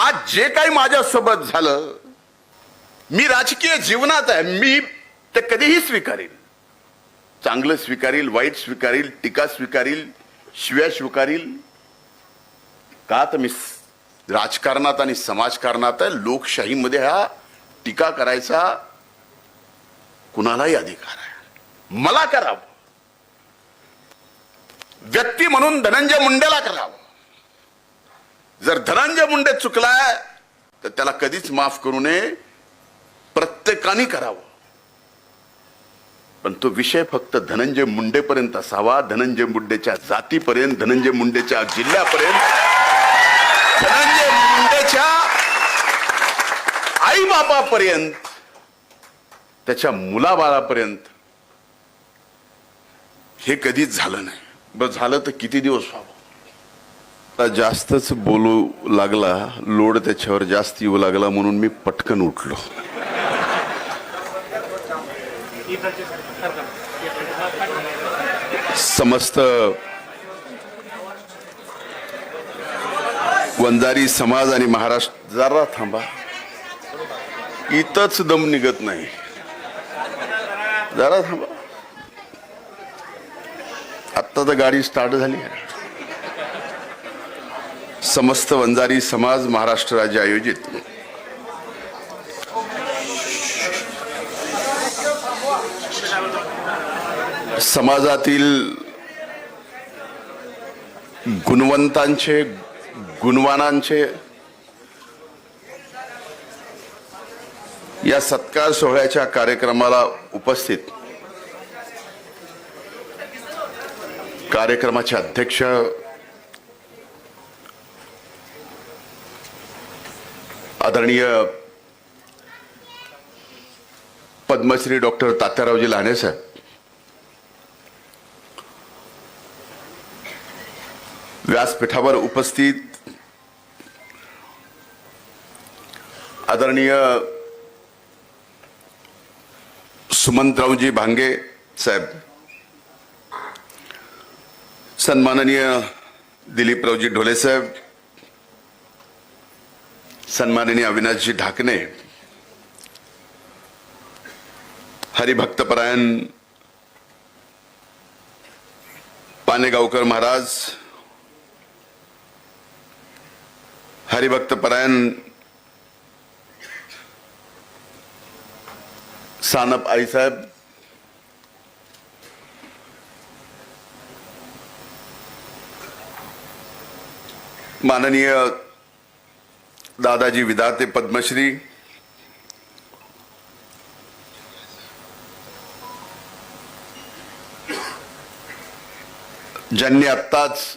आज जे काही माझ्यासोबत झालं मी राजकीय जीवनात आहे मी ते कधीही स्वीकारेल चांगलं स्वीकारील वाईट स्वीकारील टीका स्वीकारील शिव्या स्वीकारील. का तर मी राजकारणात आणि समाजकारणात आहे लोकशाहीमध्ये हा टीका करायचा कुणालाही अधिकार आहे. मला करावं. व्यक्ती म्हणून धनंजय मुंडेला करावं. जर धनंजय मुंडे चुकलाय तर त्याला कधीच माफ करू नये. प्रत्येकाने करावं. पण तो विषय फक्त धनंजय मुंडेपर्यंत असावा. धनंजय मुंडेच्या जातीपर्यंत धनंजय मुंडेच्या जिल्ह्यापर्यंत. धनंजय मुंडेच्या आई बापापर्यंत त्याच्या मुलाबाळापर्यंत. हे कधीच झालं नाही. बरं झालं तर किती दिवस व्हावं? जास्तच बोलू लागला लोड त्याच्यावर जास्त येऊ लागला म्हणून मी पटकन उठलो. समस्त वंजारी समाज आणि महाराष्ट्र जरा थांबा. इथंच दम निघत नाही. जरा थांबा. आत्ता तर गाडी स्टार्ट झाली आहे. समस्त वंजारी समाज महाराष्ट्र राज्य आयोजित. समाजातील गुणवंतांचे गुणवानांचे या सत्कार सोहळ्याच्या कार्यक्रमाला उपस्थित कार्यक्रमाचे अध्यक्ष आदरणीय पद्मश्री डॉक्टर तात्यारावजी लहाने साहेब व्यासपीठावर उपस्थित आदरणीय सुमंतरावजी भांगे साहेब. सन्माननीय दिलीपरावजी ढोले साहेब. सन्माननीय अविनाशजी ढाकणे हरिभक्तपरायण पानेगावकर महाराज हरिभक्तपरायण सानप आईसाहेब माननीय दादाजी विधाते पद्मश्री. ज्यांनी आत्ताच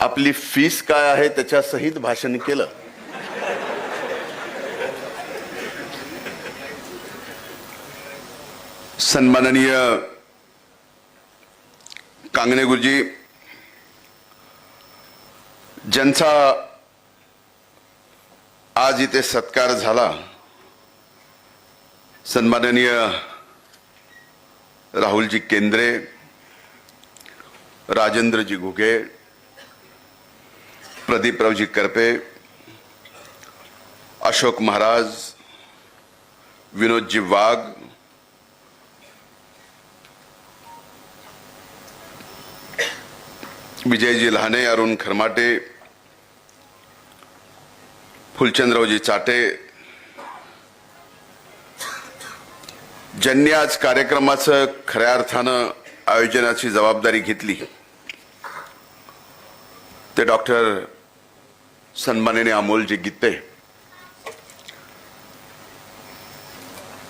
आपली फीस काय आहे त्याच्या सहित भाषण केलं. सन्माननीय कांगणे गुरुजी ज्यांचा आज इथे सत्कार झाला. सन्माननीय राहुलजी केंद्रे राजेंद्रजी घुगे प्रदीपरावजी करपे अशोक महाराज विनोदजी वाघ विजयजी लहाने अरुण खरमाटे फुलचंद्ररावजी चाटे ज्यांनी आज कार्यक्रमाचं खऱ्या अर्थानं आयोजनाची जबाबदारी घेतली ते डॉक्टर सन्मानिने अमोलजी गीते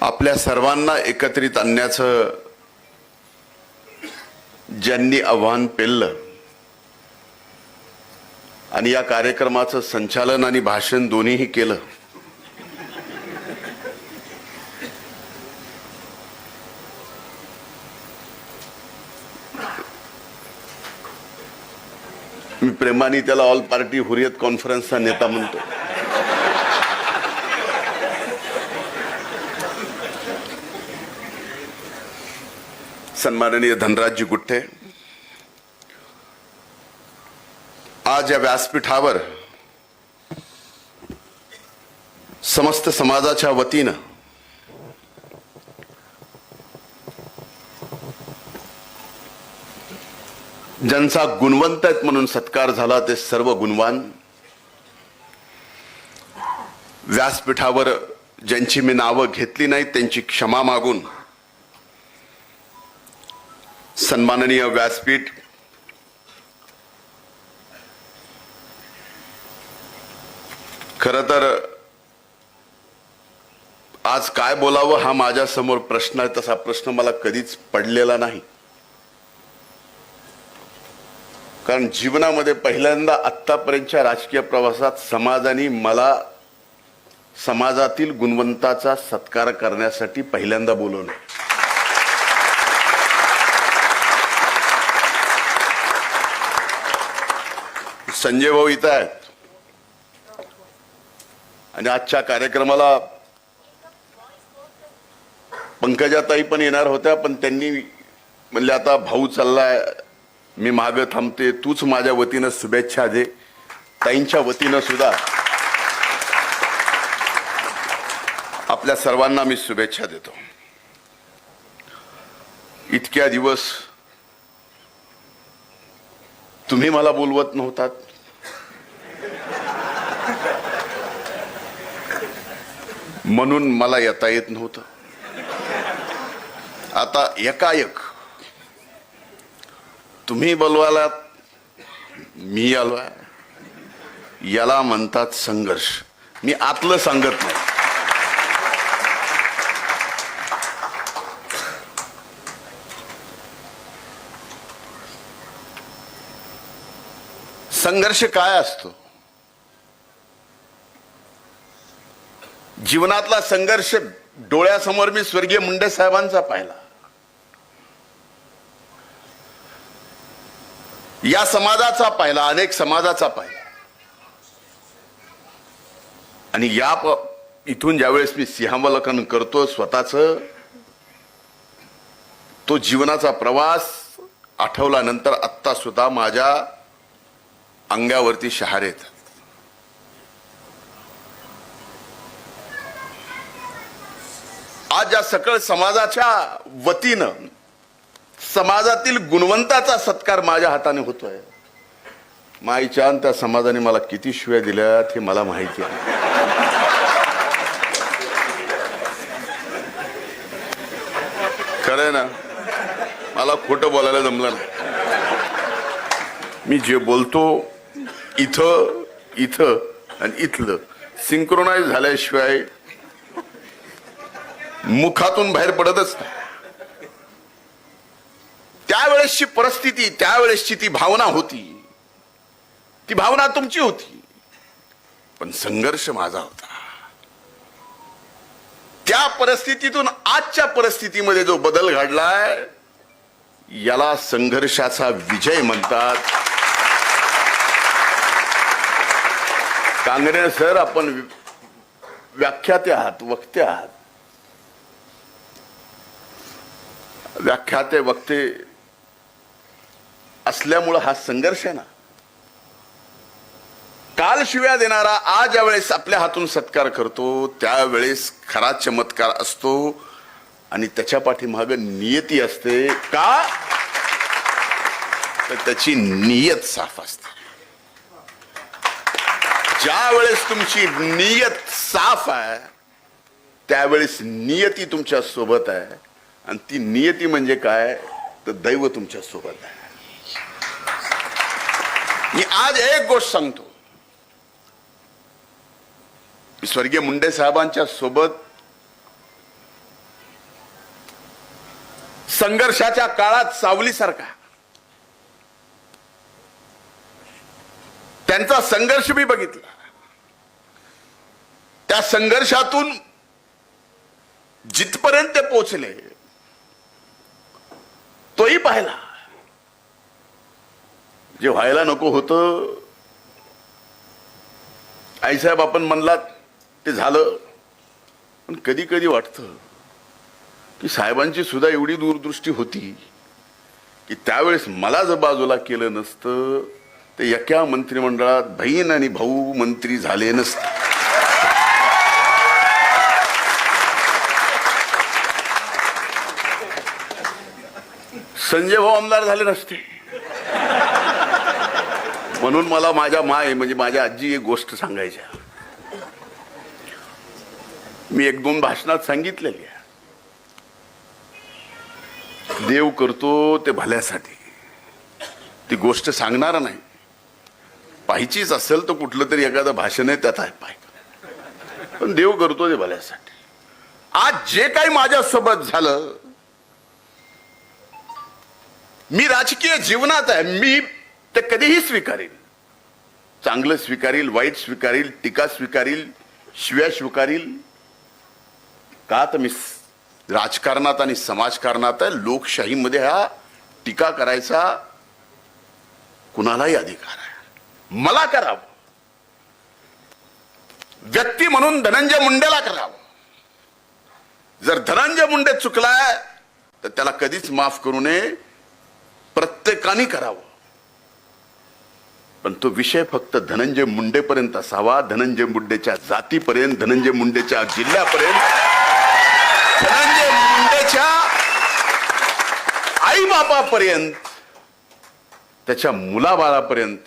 आपल्या सर्वांना एकत्रित आणण्याचं ज्यांनी आव्हान पेललं आणि या कार्यक्रमाचं संचालन आणि भाषण दोन्हीही केलं. मी प्रेमाने त्याला ऑल पार्टी हुरियत कॉन्फरन्सचा नेता म्हणतो. सन्माननीय धनराजजी गुट्टे आज या व्यासपीठावर समस्त समाजाच्या वतीनं ज्यांचा गुणवंत आहेत म्हणून सत्कार झाला ते सर्व गुणवान व्यासपीठावर ज्यांची मी नावं घेतली नाहीत त्यांची क्षमा मागून सन्माननीय व्यासपीठ खर तर आज काय बोलावं हा माझ्यासमोर प्रश्न आहे तसा प्रश्न मला कधीच पडलेला नाही. कारण जीवनामध्ये पहिल्यांदा आत्तापर्यंतच्या राजकीय प्रवासात समाजाने मला समाजातील गुणवंताचा सत्कार करण्यासाठी पहिल्यांदा बोलवलं. संजय भाऊ इथं आहेत. आणि आजच्या कार्यक्रमाला पंकजाताई पण येणार होत्या पण त्यांनी म्हणले आता भाऊ चाललाय मी मागं थांबते. तूच माझ्या वतीनं शुभेच्छा दे. ताईंच्या वतीनं सुद्धा आपल्या सर्वांना मी शुभेच्छा देतो. इतक्या दिवस तुम्ही मला बोलवत नव्हतात. म्हणून मला येता येत नव्हतं. आता एकाएक तुम्ही बोलवालात मी आलोय. याला म्हणतात संघर्ष. मी आतलं सांगत नाही. संघर्ष काय असतो? जीवनातला संघर्ष डोळ्यासमोर मी स्वर्गीय मुंडे साहेबांचा पाहिला. या समाजाचा पाहिला अनेक समाजाचा पाहिला. आणि या प- इथून ज्यावेळेस मी सिंहावलोकन करतो स्वतःच तो जीवनाचा प्रवास आठवल्यानंतर आत्ता सुद्धा माझ्या अंगावरती शहार येतात. आज सकळ समाजाच्या वतीनं समाजातील गुणवंताचा सत्कार माझ्या हाताने होतोय. माईच्या त्या समाजाने मला किती शिव्या दिल्यात हे मला माहिती आहे. खरंय ना? मला खोटं बोलायला जमलं नाही. मी जे बोलतो इथं इथं आणि इथलं सिंक्रोनाइज झाल्याशिवाय मुखातून बाहेर पडतच नाही. त्यावेळेसची परिस्थिती त्यावेळेसची ती भावना होती. ती भावना तुमची होती. पण संघर्ष माझा होता. त्या परिस्थितीतून आजच्या परिस्थितीमध्ये जो बदल घडलाय याला संघर्षाचा विजय म्हणतात. कांगणे सर आपण व्याख्याते आहात वक्ते आहात. व्याख्याते वक्ते असल्यामुळं हा संघर्ष आहे ना. काल शिव्या देणारा आज ज्यावेळेस आपल्या हातून सत्कार करतो त्यावेळेस खरा चमत्कार असतो आणि त्याच्या पाठीमाग नियती असते. का? तर त्याची नियत साफ असते. ज्या वेळेस तुमची नियत साफ आहे त्यावेळेस नियती तुमच्यासोबत आहे. आणि ती नियती म्हणजे काय? तर दैव तुमच्यासोबत आहे. मी आज एक गोष्ट सांगतो. स्वर्गीय मुंडे साहेबांच्या सोबत संघर्षाच्या काळात सावलीसारखा. त्यांचा संघर्ष मी बघितला. त्या संघर्षातून जिथपर्यंत ते पोचले तोही पाहिला. जे व्हायला नको होतं आईसाहेब आपण म्हणलात ते झालं. पण कधी कधी वाटतं की साहेबांची सुद्धा एवढी दूरदृष्टी होती की त्यावेळेस मला जर बाजूला केलं नसतं ते एका मंत्रिमंडळात बहीण आणि भाऊ मंत्री झाले नसते. संजय भाऊ आमदार झाले नसते. म्हणून मला माझ्या माय म्हणजे माझ्या आजी एक गोष्ट सांगायच्या मी एक दोन भाषणात सांगितलेली आहे. देव करतो ते भल्यासाठी. ती गोष्ट सांगणार नाही. पाहिजेच असेल तर कुठलं तरी एखादं भाषण आहे त्यात आहे पाहिजे पण देव करतो ते भल्यासाठी. आज जे काही माझ्यासोबत झालं मी राजकीय जीवनात आहे. मी ते कधीही स्वीकारेल चांगलं स्वीकारील वाईट स्वीकारील टीका स्वीकारील शिव्या स्वीकारील. का तर मी राजकारणात आणि समाजकारणात आहे. लोकशाहीमध्ये हा टीका करायचा कुणालाही अधिकार आहे. मला करावं. व्यक्ती म्हणून धनंजय मुंडेला करावं. जर धनंजय मुंडे चुकलाय तर त्याला कधीच माफ करू नये. प्रत्येकाने करावं. पण तो विषय फक्त धनंजय मुंडेपर्यंत असावा धनंजय मुंडेच्या जातीपर्यंत धनंजय मुंडेच्या जिल्ह्यापर्यंत. धनंजय मुंडेच्या आई बापापर्यंत त्याच्या मुलाबाळापर्यंत.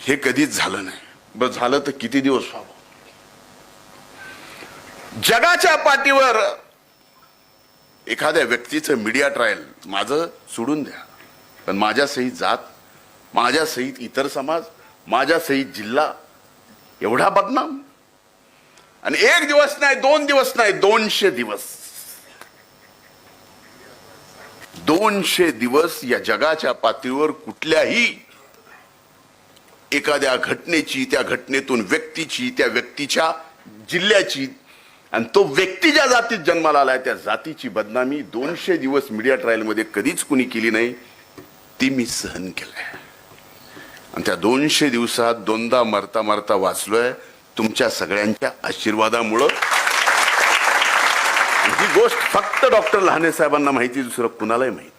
हे कधीच झालं नाही. बरं झालं तर किती दिवस व्हावं? जगाच्या पाठीवर एखाद्या व्यक्तीचं मीडिया ट्रायल माझं सोडून द्या. पण माझ्या सहित जात माझ्या सहित इतर समाज माझ्या सहित जिल्हा एवढा बदनाम. आणि एक दिवस नाही दोन दिवस नाही दोनशे दिवस. दोनशे दिवस या जगाच्या पातळीवर कुठल्याही एखाद्या घटनेची त्या घटनेतून व्यक्तीची त्या व्यक्तीच्या जिल्ह्याची आणि तो व्यक्ती ज्या जातीत जन्माला आलाय त्या जातीची बदनामी दोनशे दिवस मीडिया ट्रायलमध्ये कधीच कुणी केली नाही ती मी सहन केलंय. आणि त्या दोनशे दिवसात दोनदा मरता मरता वाचलोय तुमच्या सगळ्यांच्या आशीर्वादामुळं. ही गोष्ट फक्त डॉक्टर लहाने साहेबांना माहिती दुसरं कुणालाही माहिती.